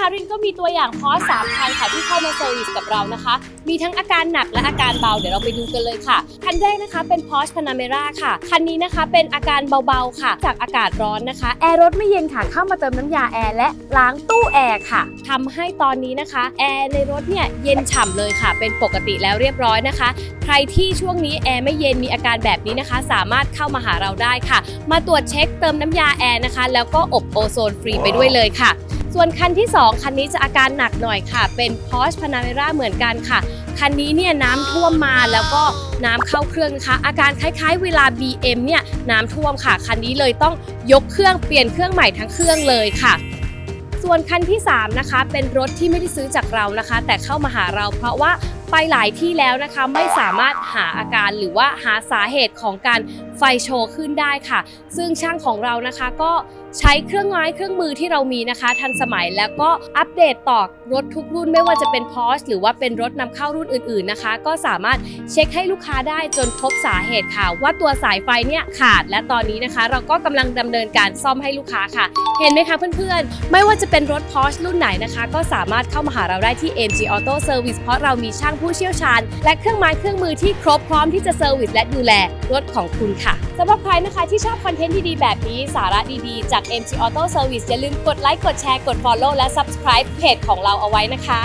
นะคะรินก็มีตัวอย่างพอสามคันค่ะที่เข้ามาเซอร์วิสกับเรานะคะ มีทั้งอาการหนักและอาการเบาเดี๋ยวเราไปดูกันเลยค่ะ คันแรกนะคะเป็น Porsche Panamera ค่ะ คันนี้นะคะเป็นอาการเบาๆค่ะ จากอากาศร้อนนะคะ แอร์รถไม่เย็นค่ะ เข้ามาเติมน้ำยาแอร์และล้างตู้แอร์ค่ะทำให้ตอนนี้นะคะ แอร์ในรถเนี่ยเย็นฉ่ำเลยค่ะ เป็นปกติแล้วเรียบร้อยนะคะ ใครที่ช่วงนี้แอร์ไม่เย็นมีอาการแบบนี้นะคะ สามารถเข้ามาหาเราได้ค่ะ มาตรวจเช็คเติมน้ำยาแอร์นะคะ แล้วก็อบโอโซนฟรีไปด้วยเลยค่ะ ส่วนคันที่ 2 คันนี้จะอาการหนักหน่อยค่ะ เป็น Porsche Panamera เหมือนกันค่ะ คันนี้เนี่ยน้ำท่วมมาแล้วก็น้ำเข้าเครื่องนะคะ อาการคล้ายๆเวลา BM เนี่ยน้ำท่วมค่ะ คันนี้เลยต้องยกเครื่องเปลี่ยนเครื่องใหม่ทั้งเครื่องเลยค่ะส่วนคันที่ 3 นะคะ เป็นรถที่ไม่ได้ซื้อจากเรานะคะ แต่เข้ามาหาเราเพราะว่าไปหลายที่แล้วนะคะไม่สามารถหาอาการหรือว่าหาสาเหตุของการไฟโชว์ขึ้นได้ค่ะ ซึ่งช่างของเรานะคะก็ใช้เครื่องไม้เครื่องมือที่เรามีนะคะ ทันสมัยแล้วก็อัปเดตต่อรถทุกรุ่นไม่ว่าจะเป็น Porsche หรือว่าเป็นรถนำเข้ารุ่นอื่นๆนะคะ ก็สามารถเช็คให้ลูกค้าได้จนพบสาเหตุค่ะ ว่าตัวสายไฟเนี่ยขาดและตอนนี้นะคะ เราก็กำลังดำเนินการซ่อมให้ลูกค้าค่ะ เห็นไหมคะเพื่อนๆ ไม่ว่าจะเป็นรถ Porsche รุ่นไหนนะคะ ก็สามารถเข้ามาหาเราได้ที่ MG Auto Service เพราะเรามีช่างผู้เชี่ยวชาญ และเครื่องไม้เครื่องมือที่ครบพร้อมที่จะเซอร์วิสและดูแลรถของคุณค่ะสำหรับใครนะคะที่ชอบคอนเทนต์ดีๆแบบนี้สาระดีๆจาก MG Auto Service อย่าลืมกดไลค์กดแชร์กด Follow และ Subscribe เพจของเราเอาไว้นะคะ